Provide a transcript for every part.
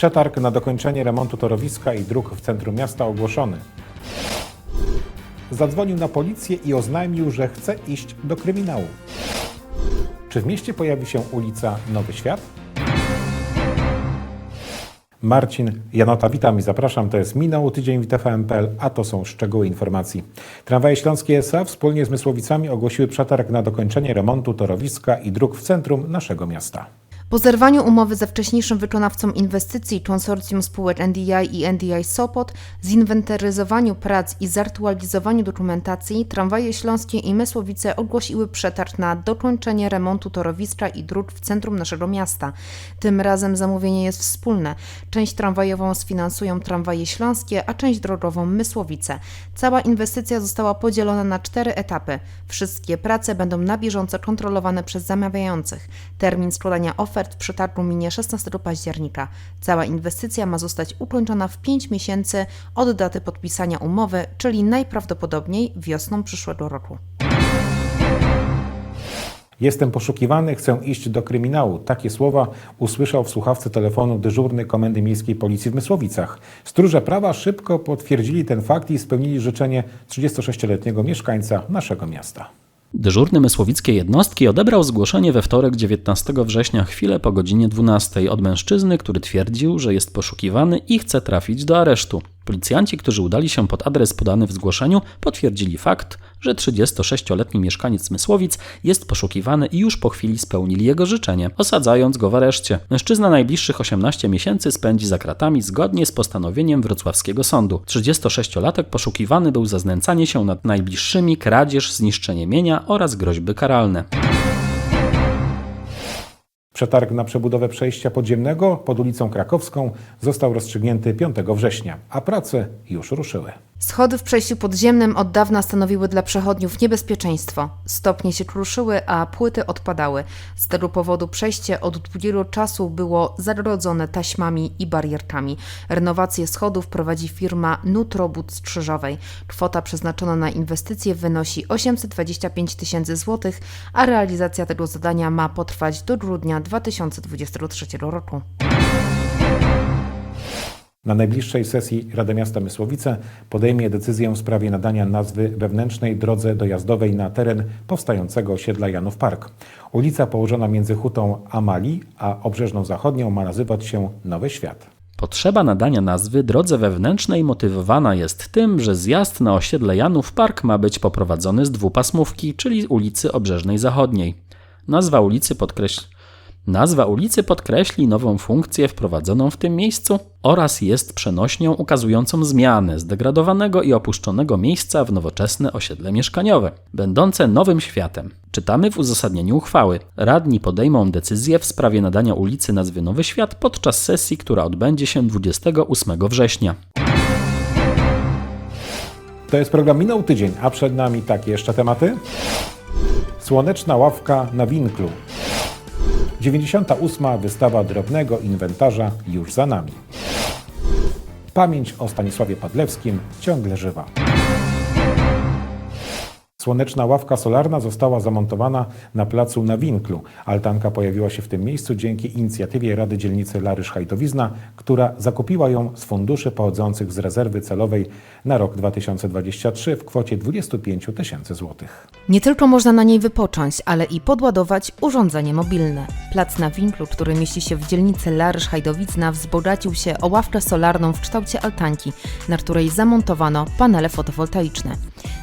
Przetarg na dokończenie remontu torowiska i dróg w centrum miasta ogłoszony. Zadzwonił na policję i oznajmił, że chce iść do kryminału. Czy w mieście pojawi się ulica Nowy Świat? Marcin Janota, witam i zapraszam. To jest Minął Tydzień w TVN.pl, a to są szczegóły informacji. Tramwaje Śląskie S.A. wspólnie z Mysłowicami ogłosiły przetarg na dokończenie remontu torowiska i dróg w centrum naszego miasta. Po zerwaniu umowy ze wcześniejszym wykonawcą inwestycji konsorcjum spółek NDI i NDI Sopot, zinwentaryzowaniu prac i zaktualizowaniu dokumentacji, tramwaje śląskie i Mysłowice ogłosiły przetarg na dokończenie remontu torowiska i dróg w centrum naszego miasta. Tym razem zamówienie jest wspólne. Część tramwajową sfinansują tramwaje śląskie, a część drogową Mysłowice. Cała inwestycja została podzielona na cztery etapy. Wszystkie prace będą na bieżąco kontrolowane przez zamawiających. Termin składania ofert w przetargu minie 16 października. Cała inwestycja ma zostać ukończona w 5 miesięcy od daty podpisania umowy, czyli najprawdopodobniej wiosną przyszłego roku. Jestem poszukiwany, chcę iść do kryminału. Takie słowa usłyszał w słuchawce telefonu dyżurny Komendy Miejskiej Policji w Mysłowicach. Stróże prawa szybko potwierdzili ten fakt i spełnili życzenie 36-letniego mieszkańca naszego miasta. Dyżurny mysłowickie jednostki odebrał zgłoszenie we wtorek 19 września chwilę po godzinie 12 od mężczyzny, który twierdził, że jest poszukiwany i chce trafić do aresztu. Policjanci, którzy udali się pod adres podany w zgłoszeniu, potwierdzili fakt, że 36-letni mieszkaniec Mysłowic jest poszukiwany i już po chwili spełnili jego życzenie, osadzając go w areszcie. Mężczyzna najbliższych 18 miesięcy spędzi za kratami zgodnie z postanowieniem wrocławskiego sądu. 36-latek poszukiwany był za znęcanie się nad najbliższymi, kradzież, zniszczenie mienia oraz groźby karalne. Przetarg na przebudowę przejścia podziemnego pod ulicą Krakowską został rozstrzygnięty 5 września, a prace już ruszyły. Schody w przejściu podziemnym od dawna stanowiły dla przechodniów niebezpieczeństwo. Stopnie się kruszyły, a płyty odpadały. Z tego powodu przejście od długiego czasu było zagrodzone taśmami i barierkami. Renowację schodów prowadzi firma Nutrobud z Krzyżowej. Kwota przeznaczona na inwestycje wynosi 825 tysięcy złotych, a realizacja tego zadania ma potrwać do grudnia 2023 roku. Na najbliższej sesji Rada Miasta Mysłowice podejmie decyzję w sprawie nadania nazwy wewnętrznej drodze dojazdowej na teren powstającego osiedla Janów Park. Ulica położona między hutą Amali a Obrzeżną Zachodnią ma nazywać się Nowy Świat. Potrzeba nadania nazwy drodze wewnętrznej motywowana jest tym, że zjazd na osiedle Janów Park ma być poprowadzony z dwupasmówki, czyli ulicy Obrzeżnej Zachodniej. Nazwa ulicy podkreśla Nazwa ulicy podkreśli nową funkcję wprowadzoną w tym miejscu oraz jest przenośnią ukazującą zmianę zdegradowanego i opuszczonego miejsca w nowoczesne osiedle mieszkaniowe, będące nowym światem. Czytamy w uzasadnieniu uchwały. Radni podejmą decyzję w sprawie nadania ulicy nazwy Nowy Świat podczas sesji, która odbędzie się 28 września. To jest program Minął Tydzień, a przed nami takie jeszcze tematy. Słoneczna ławka na winklu. 98. wystawa drobnego inwentarza już za nami. Pamięć o Stanisławie Padlewskim ciągle żywa. Słoneczna ławka solarna została zamontowana na placu na Winklu. Altanka pojawiła się w tym miejscu dzięki inicjatywie Rady Dzielnicy Larysz Hajtowizna, która zakupiła ją z funduszy pochodzących z rezerwy celowej na rok 2023 w kwocie 25 tysięcy złotych. Nie tylko można na niej wypocząć, ale i podładować urządzenie mobilne. Plac na Winklu, który mieści się w dzielnicy Larysz-Hajdowicna, wzbogacił się o ławkę solarną w kształcie altanki, na której zamontowano panele fotowoltaiczne.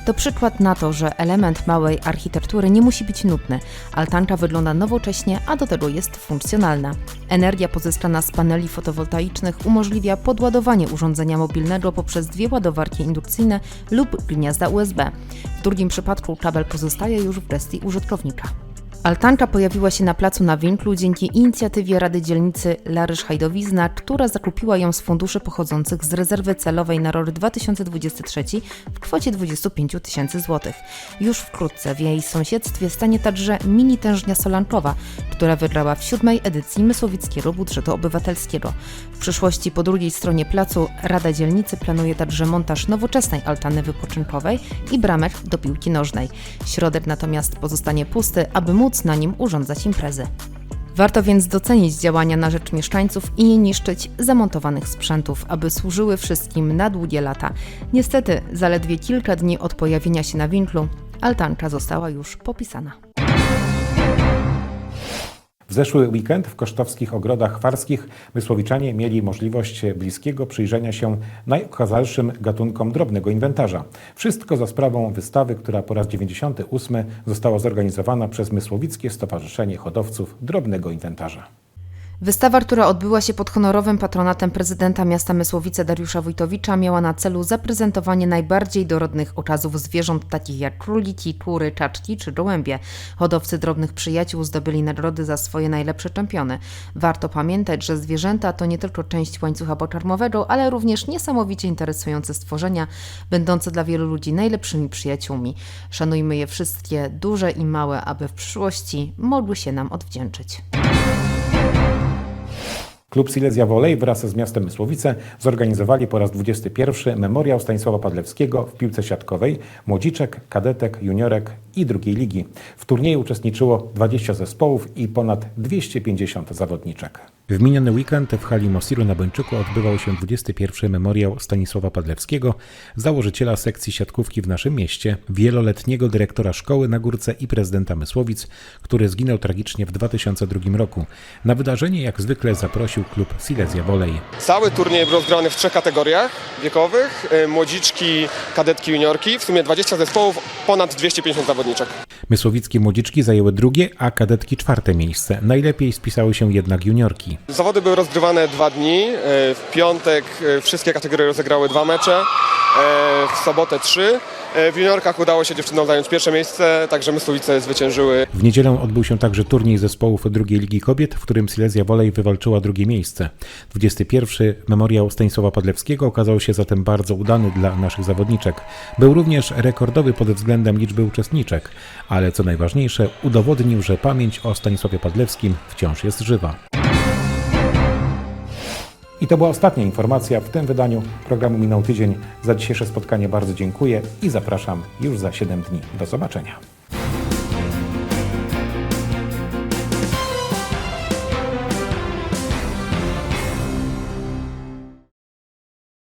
To przykład na to, że element małej architektury nie musi być nudny. Altanka wygląda nowocześnie, a do tego jest funkcjonalna. Energia pozyskana z paneli fotowoltaicznych umożliwia podładowanie urządzenia mobilnego poprzez dwie ładowarki indukcyjne lub gniazda USB. W drugim przypadku kabel pozostaje już w gestii użytkownika. Altanka pojawiła się na placu na Winklu dzięki inicjatywie Rady Dzielnicy Larysz-Hajdowizna, która zakupiła ją z funduszy pochodzących z rezerwy celowej na rok 2023 w kwocie 25 tysięcy złotych. Już wkrótce w jej sąsiedztwie stanie także mini tężnia solankowa, która wygrała w siódmej edycji Mysłowickiego Budżetu Obywatelskiego. W przyszłości po drugiej stronie placu Rada Dzielnicy planuje także montaż nowoczesnej altany wypoczynkowej i bramek do piłki nożnej. Środek natomiast pozostanie pusty, aby móc na nim urządzać imprezy. Warto więc docenić działania na rzecz mieszkańców i nie niszczyć zamontowanych sprzętów, aby służyły wszystkim na długie lata. Niestety, zaledwie kilka dni od pojawienia się na winklu, altanka została już popisana. W zeszły weekend w kosztowskich ogrodach chwarskich mysłowiczanie mieli możliwość bliskiego przyjrzenia się najokazalszym gatunkom drobnego inwentarza. Wszystko za sprawą wystawy, która po raz 98 została zorganizowana przez Mysłowickie Stowarzyszenie Hodowców Drobnego Inwentarza. Wystawa, która odbyła się pod honorowym patronatem prezydenta miasta Mysłowice Dariusza Wojtowicza, miała na celu zaprezentowanie najbardziej dorodnych okazów zwierząt takich jak króliki, kury, czaczki czy gołębie. Hodowcy drobnych przyjaciół zdobyli nagrody za swoje najlepsze czempiony. Warto pamiętać, że zwierzęta to nie tylko część łańcucha pokarmowego, ale również niesamowicie interesujące stworzenia, będące dla wielu ludzi najlepszymi przyjaciółmi. Szanujmy je wszystkie, duże i małe, aby w przyszłości mogły się nam odwdzięczyć. Klub Silesia Volley wraz z miastem Mysłowice zorganizowali po raz 21 memoriał Stanisława Padlewskiego w piłce siatkowej, młodziczek, kadetek, juniorek i drugiej ligi. W turnieju uczestniczyło 20 zespołów i ponad 250 zawodniczek. W miniony weekend w hali Mosiru na Bończyku odbywał się 21 memoriał Stanisława Padlewskiego, założyciela sekcji siatkówki w naszym mieście, wieloletniego dyrektora szkoły na Górce i prezydenta Mysłowic, który zginął tragicznie w 2002 roku. Na wydarzenie jak zwykle zaprosił klub Silesia Volley. Cały turniej był rozgrany w trzech kategoriach wiekowych. y, Młodziczki, kadetki, juniorki. W sumie 20 zespołów, ponad 250 zawodniczek. Mysłowickie młodziczki zajęły drugie, a kadetki czwarte miejsce. Najlepiej spisały się jednak juniorki. Zawody były rozgrywane dwa dni. Y, W piątek y, wszystkie kategorie rozegrały dwa mecze. W sobotę trzy. Y, W juniorkach udało się dziewczynom zająć pierwsze miejsce, także Mysłowice zwyciężyły. W niedzielę odbył się także turniej zespołów drugiej Ligi Kobiet, w którym Silesia Volley wywalczyła drugie miejsce. 21. Memoriał Stanisława Padlewskiego okazał się zatem bardzo udany dla naszych zawodniczek. Był również rekordowy pod względem liczby uczestniczek, ale co najważniejsze, udowodnił, że pamięć o Stanisławie Padlewskim wciąż jest żywa. I to była ostatnia informacja w tym wydaniu programu Minął Tydzień. Za dzisiejsze spotkanie bardzo dziękuję i zapraszam już za 7 dni. Do zobaczenia.